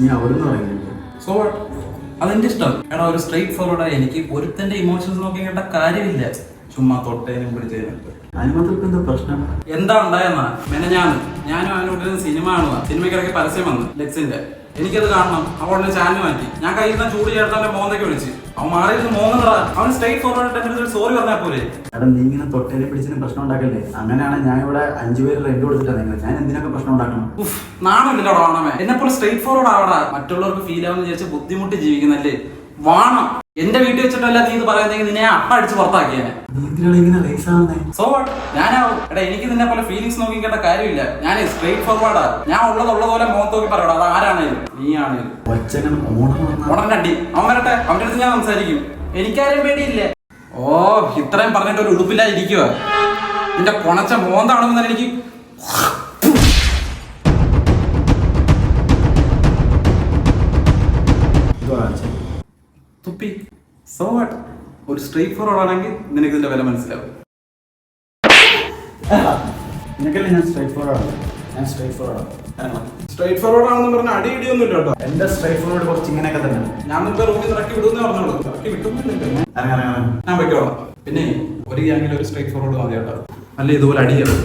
നീ അവിടുന്ന് പറയുന്നില്ല സോ അതെന്റെ ഇഷ്ടം. എടാ ഒരു സ്ട്രൈറ്റ് ഫോർവേഡ് എനിക്ക് ഒരുത്തന്റെ ഇമോഷൻസ് നോക്കി കേട്ട കാര്യമില്ല. ചുമ്മാ തൊട്ടേനും പിടിച്ചതിനൊക്കെ അനുമതിക്ക് എന്താ പ്രശ്നം? എന്താ ഉണ്ടായെന്നാ? മെനഞ്ഞാന്ന് ഞാനും. അവനോട് സിനിമ കാണുക സിനിമയ്ക്കിടയ്ക്ക് പരസ്യം വന്നു ലെക്സിന്റെ. എനിക്കത് കാണണം. അവളുടെ ചാനൽ മാറ്റി. ഞാൻ കയ്യിൽ നിന്ന് ചൂട് ചേർത്തവന്റെ മോന്നൊക്കെ വിളിച്ച്. അവൻ മാറിയിരുന്ന് മോന്നടാ അവൻ സ്ട്രൈറ്റ് ഫോർവേഡ് സോറി പറഞ്ഞാൽ പോലെ എടാ നീ ഇങ്ങനെ തൊട്ടേനെ പിടിച്ചതിന് പ്രശ്നം ഉണ്ടാക്കല്ലേ? അങ്ങനെയാണ് ഞാൻ ഇവിടെ അഞ്ചു പേര് റെന്റ് കൊടുത്തിട്ടാണ് നിങ്ങൾ ഞാൻ എന്തിനൊക്കെ പ്രശ്നം ഉണ്ടാക്കണം? നാണമില്ലല്ലോ വാണമേ എന്നെ പോലെ സ്ട്രേറ്റ് ഫോർവേഡ് ആവടാ. മറ്റുള്ളവർക്ക് ഫീൽ ആവുന്ന വിചാരിച്ച് ബുദ്ധിമുട്ട് ജീവിക്കുന്നല്ലേ വാണം. എന്റെ വീട്ടിൽ വെച്ചിട്ടല്ല നീ ഇത് പറയുന്നെങ്കിൽ നിന്നെ അപ്പടിച്ച് ഇങ്ങനെ സോ ഞാനാവും. എടാ എനിക്ക് നിന്നെ പോലെ ഫീലിങ്സ് നോക്കി കേട്ട കാര്യമില്ല. ഞാൻ സ്ട്രേറ്റ് ഫോർവേഡാ ഞാൻ ഉള്ളത് പോലെ മുഖത്ത് നോക്കി പറയടാ അത് ആരാണേലും. നീ ഉടനെ അടി. അവൻ വരട്ടെ. അവന്റെ അടുത്ത് ഞാൻ സംസാരിക്കും. എനിക്കാരും പേടിയില്ലേ. ഓ ഇത്രയും പറഞ്ഞിട്ട് ഒരു ഉടുപ്പില്ലാതിരിക്കുക നിന്റെ കൊണച്ച മോന്താണെന്ന് എനിക്ക് തുപ്പി. സോ വാട്ട് ഒരു സ്ട്രേറ്റ് ഫോർവേഡ് ആണെങ്കിൽ നിനക്ക് ഇതിന്റെ വില മനസ്സിലാവും. നിനക്കല്ലേ ഞാൻ സ്ട്രൈറ്റ് ഫോർവേഡ് ആണ്? ഞാൻ സ്ട്രൈറ്റ് ഫോർവേഡ് ആണ്. സ്ട്രേറ്റ് ഫോർവേഡ് ആണെന്ന് പറഞ്ഞ അടി ഇടിയൊന്നും ഇല്ല കേട്ടോ. എന്റെ സ്ട്രൈറ്റ് ഫോർവേഡ് കുറച്ച് ഇങ്ങനെയൊക്കെ തന്നെ. ഞാൻ നിന്റെ റൂമിൽ നിന്ന് ഇറക്കി വിടുമെന്ന് പറഞ്ഞോളൂ ഇറക്കി വിട്ടുന്നില്ലല്ലോ ഇറങ്ങി ഇറങ്ങി ഞാൻ പിന്നെ ഒരു ഗ്യാങ്ങിൽ ഒരു സ്ട്രേറ്റ് ഫോർവേഡ് മതി കേട്ടോ. അല്ല ഇതുപോലെ അടിയാണ്.